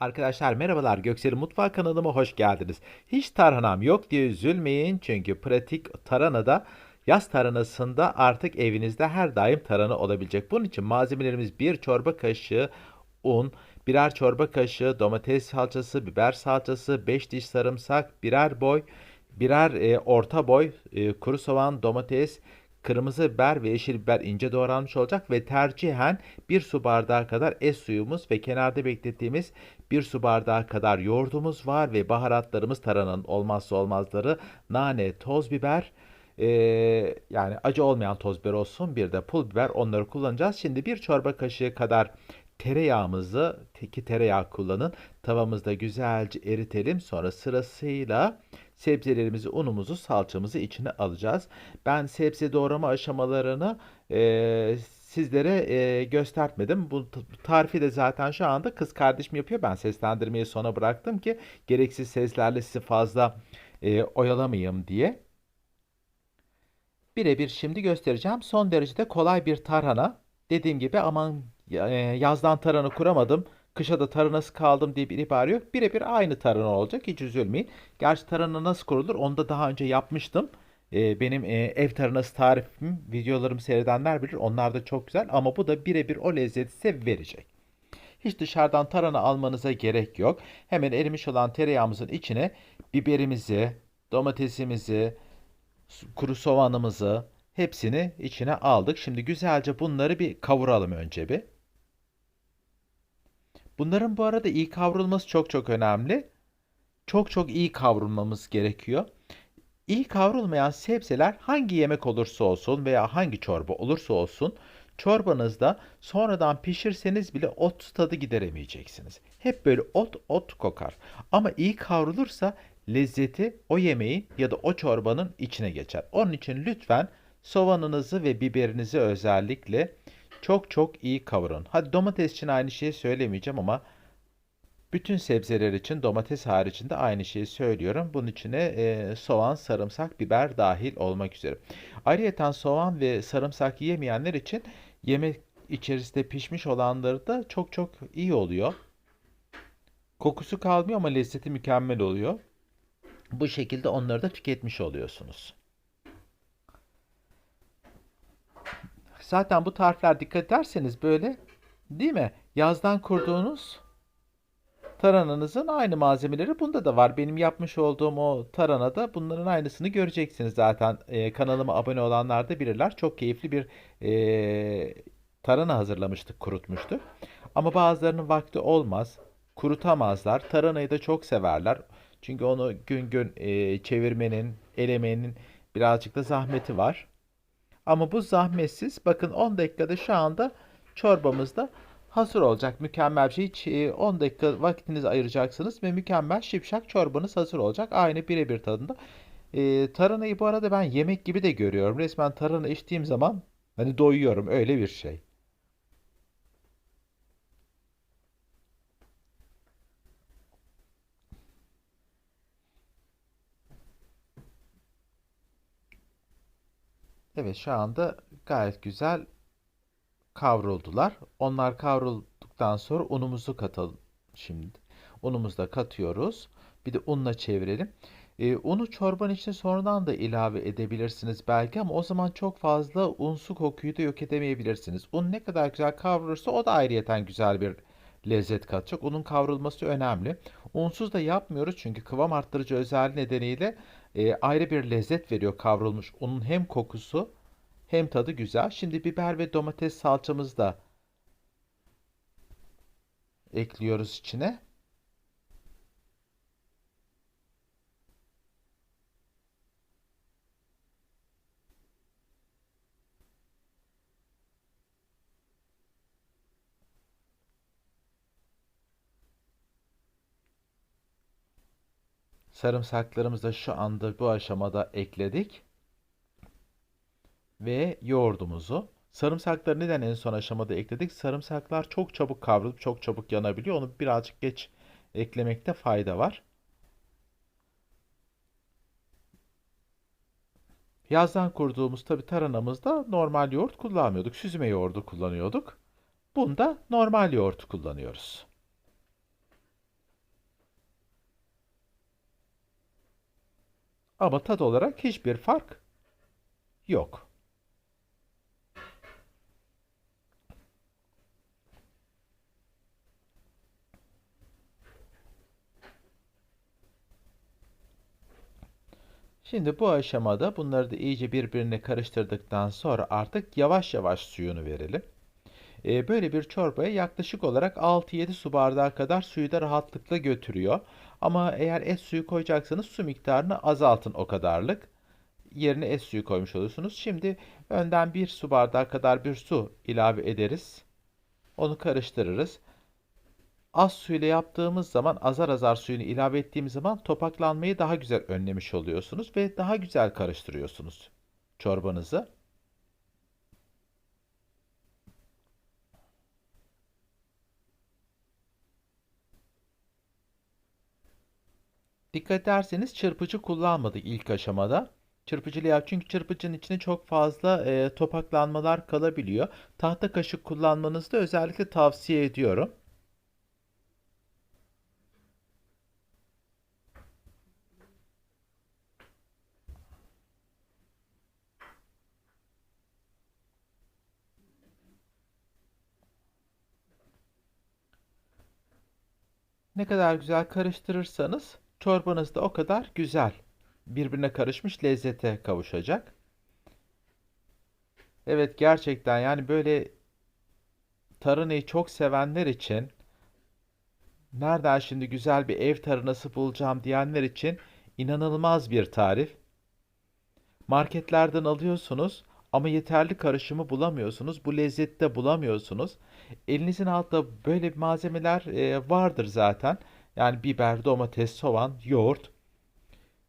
Arkadaşlar merhabalar Göksel'in Mutfağı kanalıma hoş geldiniz. Hiç tarhanam yok diye üzülmeyin çünkü pratik taranada yaz taranasında artık evinizde her daim tarhana olabilecek. Bunun için malzemelerimiz bir çorba kaşığı un, birer çorba kaşığı domates salçası, biber salçası, 5 diş sarımsak, birer boy, birer e, orta boy e, kuru soğan, domates, kırmızı biber ve yeşil biber ince doğranmış olacak ve tercihen bir su bardağı kadar es suyumuz ve kenarda beklettiğimiz bir su bardağı kadar yoğurdumuz var ve baharatlarımız taranın olmazsa olmazları nane, toz biber, e, yani acı olmayan toz biber olsun bir de pul biber onları kullanacağız. Şimdi bir çorba kaşığı kadar tereyağımızı teki tereyağı kullanın. Tavamızda güzelce eritelim. Sonra sırasıyla sebzelerimizi, unumuzu, salçamızı içine alacağız. Ben sebze doğrama aşamalarını e, sizlere e, göstermedim. Bu tarifi de zaten şu anda kız kardeşim yapıyor. Ben seslendirmeyi sona bıraktım ki gereksiz seslerle sizi fazla e, oyalamayayım diye. Birebir şimdi göstereceğim. Son derecede kolay bir tarhana. Dediğim gibi aman e, yazdan tarhana kuramadım. Kışa da tarhanası kaldım diye bir ibare yok. Birebir aynı tarhana olacak. Hiç üzülmeyin. Gerçi tarhana nasıl kurulur onu da daha önce yapmıştım. E, benim e, ev tarhanası tarifim, videolarımı seyredenler bilir. Onlar da çok güzel ama bu da birebir o lezzeti size verecek. Hiç dışarıdan tarhana almanıza gerek yok. Hemen erimiş olan tereyağımızın içine biberimizi, domatesimizi, kuru soğanımızı hepsini içine aldık. Şimdi güzelce bunları bir kavuralım önce bir. Bunların bu arada iyi kavrulması çok çok önemli. Çok çok iyi kavrulmamız gerekiyor. İyi kavrulmayan sebzeler hangi yemek olursa olsun veya hangi çorba olursa olsun çorbanızda sonradan pişirseniz bile ot tadı gideremeyeceksiniz. Hep böyle ot ot kokar. Ama iyi kavrulursa lezzeti o yemeğin ya da o çorbanın içine geçer. Onun için lütfen soğanınızı ve biberinizi özellikle çok çok iyi kavurun. Hadi domates için aynı şeyi söylemeyeceğim ama bütün sebzeler için domates haricinde aynı şeyi söylüyorum. Bunun içine e, soğan, sarımsak, biber dahil olmak üzere. Ayrıca soğan ve sarımsak yemeyenler için yemek içerisinde pişmiş olanları da çok çok iyi oluyor. Kokusu kalmıyor ama lezzeti mükemmel oluyor. Bu şekilde onları da tüketmiş oluyorsunuz. Zaten bu tarifler dikkat ederseniz böyle değil mi? Yazdan kurduğunuz Tarananızın aynı malzemeleri bunda da var. Benim yapmış olduğum o taranada bunların aynısını göreceksiniz zaten. Ee, kanalıma abone olanlar da bilirler. Çok keyifli bir ee, tarhana hazırlamıştık, kurutmuştuk. Ama bazılarının vakti olmaz. Kurutamazlar. Taranayı da çok severler. Çünkü onu gün gün ee, çevirmenin, elemenin birazcık da zahmeti var. Ama bu zahmetsiz. Bakın 10 dakikada şu anda çorbamızda hazır olacak. Mükemmel bir şey. Hiç e, 10 dakika vaktinizi ayıracaksınız ve mükemmel şipşak çorbanız hazır olacak. Aynı birebir tadında. E, taranayı bu arada ben yemek gibi de görüyorum. Resmen tarhana içtiğim zaman hani doyuyorum. Öyle bir şey. Evet şu anda gayet güzel kavruldular. Onlar kavrulduktan sonra unumuzu katalım şimdi. Unumuzu da katıyoruz. Bir de unla çevirelim. Ee, unu çorbanın içine sonradan da ilave edebilirsiniz belki ama o zaman çok fazla unsu kokuyu da yok edemeyebilirsiniz. Un ne kadar güzel kavrulursa o da ayrıyeten güzel bir lezzet katacak. Unun kavrulması önemli. Unsuz da yapmıyoruz çünkü kıvam arttırıcı özelliği nedeniyle e, ayrı bir lezzet veriyor kavrulmuş unun hem kokusu hem tadı güzel. Şimdi biber ve domates salçamızı da ekliyoruz içine. Sarımsaklarımızı da şu anda bu aşamada ekledik. Ve yoğurdumuzu. Sarımsakları neden en son aşamada ekledik? Sarımsaklar çok çabuk kavrulup çok çabuk yanabiliyor. Onu birazcık geç eklemekte fayda var. Yazdan kurduğumuz tabi taranamızda normal yoğurt kullanmıyorduk. Süzme yoğurdu kullanıyorduk. Bunda normal yoğurt kullanıyoruz. Ama tat olarak hiçbir fark yok. Şimdi bu aşamada bunları da iyice birbirine karıştırdıktan sonra artık yavaş yavaş suyunu verelim. Ee, böyle bir çorbaya yaklaşık olarak 6-7 su bardağı kadar suyu da rahatlıkla götürüyor. Ama eğer et suyu koyacaksanız su miktarını azaltın o kadarlık. Yerine et suyu koymuş olursunuz. Şimdi önden 1 su bardağı kadar bir su ilave ederiz. Onu karıştırırız. Az suyla yaptığımız zaman azar azar suyunu ilave ettiğimiz zaman topaklanmayı daha güzel önlemiş oluyorsunuz ve daha güzel karıştırıyorsunuz çorbanızı. Dikkat ederseniz çırpıcı kullanmadık ilk aşamada. Çırpıcıyla yap çünkü çırpıcının içine çok fazla e, topaklanmalar kalabiliyor. Tahta kaşık kullanmanızı da özellikle tavsiye ediyorum. Ne kadar güzel karıştırırsanız çorbanız da o kadar güzel birbirine karışmış lezzete kavuşacak. Evet gerçekten yani böyle tarhanayı çok sevenler için nereden şimdi güzel bir ev tarhanası bulacağım diyenler için inanılmaz bir tarif. Marketlerden alıyorsunuz ama yeterli karışımı bulamıyorsunuz. Bu lezzette bulamıyorsunuz. Elinizin altında böyle malzemeler vardır zaten. Yani biber, domates, soğan, yoğurt,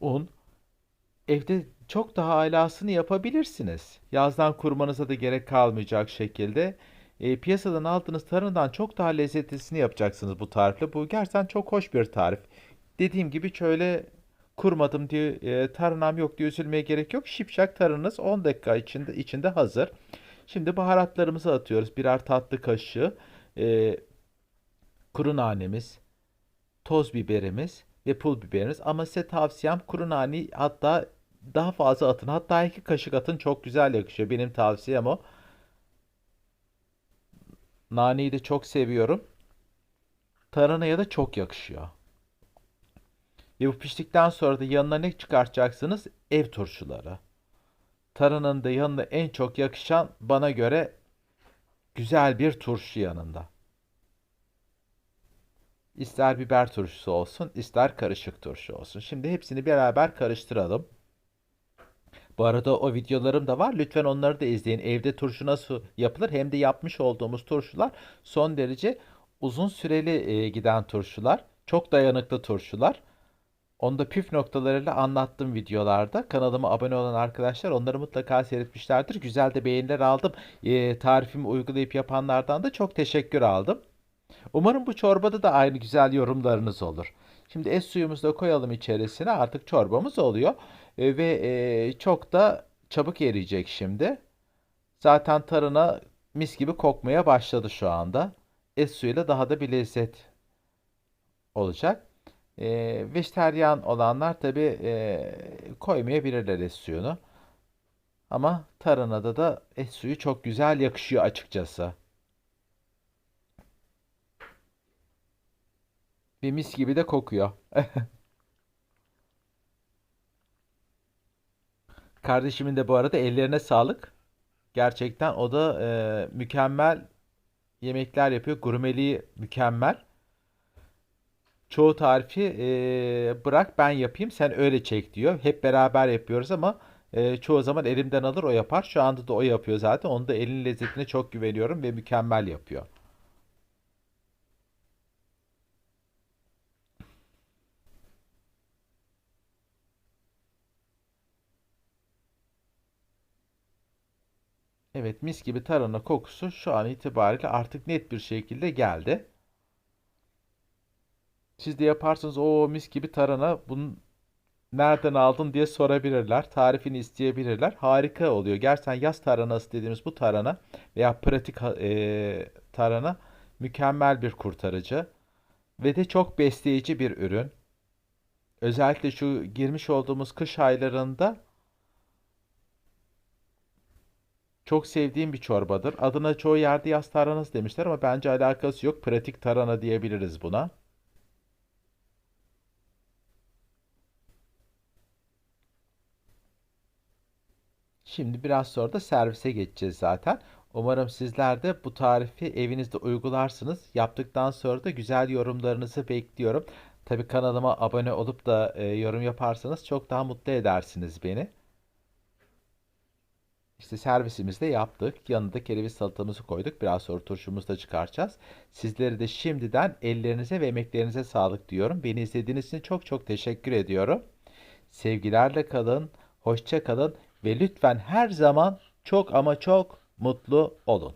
un. Evde çok daha alasını yapabilirsiniz. Yazdan kurmanıza da gerek kalmayacak şekilde. E, piyasadan aldığınız tarhanadan çok daha lezzetlisini yapacaksınız bu tarifle. Bu gerçekten çok hoş bir tarif. Dediğim gibi şöyle kurmadım diye e, tarhanam yok diye üzülmeye gerek yok. Şipşak tarhananız 10 dakika içinde içinde hazır. Şimdi baharatlarımızı atıyoruz. Birer tatlı kaşığı e, kuru nanemiz, toz biberimiz ve pul biberimiz. Ama size tavsiyem kuru nane hatta daha fazla atın. Hatta iki kaşık atın çok güzel yakışıyor. Benim tavsiyem o. Naneyi de çok seviyorum. Taranaya da çok yakışıyor. Ve bu piştikten sonra da yanına ne çıkartacaksınız? Ev turşuları. Taranın da yanına en çok yakışan bana göre güzel bir turşu yanında. İster biber turşusu olsun, ister karışık turşu olsun. Şimdi hepsini beraber karıştıralım. Bu arada o videolarım da var. Lütfen onları da izleyin. Evde turşu nasıl yapılır? Hem de yapmış olduğumuz turşular son derece uzun süreli e, giden turşular. Çok dayanıklı turşular. Onu da püf noktalarıyla anlattım videolarda. Kanalıma abone olan arkadaşlar onları mutlaka seyretmişlerdir. Güzel de beğeniler aldım. E, tarifimi uygulayıp yapanlardan da çok teşekkür aldım. Umarım bu çorbada da aynı güzel yorumlarınız olur. Şimdi et suyumuzu da koyalım içerisine. Artık çorbamız oluyor. E, ve e, çok da çabuk eriyecek şimdi. Zaten tarına mis gibi kokmaya başladı şu anda. Et suyuyla daha da bir lezzet olacak. E, vejeteryan olanlar tabi e, koymayabilirler et suyunu. Ama tarhanada da et suyu çok güzel yakışıyor açıkçası. Bir mis gibi de kokuyor. Kardeşimin de bu arada ellerine sağlık. Gerçekten o da e, mükemmel yemekler yapıyor. Gurmeliği mükemmel. Çoğu tarifi e, bırak ben yapayım sen öyle çek diyor. Hep beraber yapıyoruz ama e, çoğu zaman elimden alır o yapar. Şu anda da o yapıyor zaten. Onun da elin lezzetine çok güveniyorum ve mükemmel yapıyor. Evet mis gibi tarhana kokusu şu an itibariyle artık net bir şekilde geldi. Siz de yaparsınız o mis gibi tarhana bunu nereden aldın diye sorabilirler. Tarifini isteyebilirler. Harika oluyor. Gerçekten yaz tarhanası dediğimiz bu tarhana veya pratik e, tarhana mükemmel bir kurtarıcı ve de çok besleyici bir ürün. Özellikle şu girmiş olduğumuz kış aylarında çok sevdiğim bir çorbadır. Adına çoğu yerde yaz tarhanası demişler ama bence alakası yok. Pratik tarhana diyebiliriz buna. Şimdi biraz sonra da servise geçeceğiz zaten. Umarım sizler de bu tarifi evinizde uygularsınız. Yaptıktan sonra da güzel yorumlarınızı bekliyorum. Tabii kanalıma abone olup da e, yorum yaparsanız çok daha mutlu edersiniz beni. İşte servisimizi de yaptık. Yanında kereviz salatamızı koyduk. Biraz sonra turşumuzu da çıkaracağız. Sizlere de şimdiden ellerinize ve emeklerinize sağlık diyorum. Beni izlediğiniz için çok çok teşekkür ediyorum. Sevgilerle kalın, hoşça kalın ve lütfen her zaman çok ama çok mutlu olun.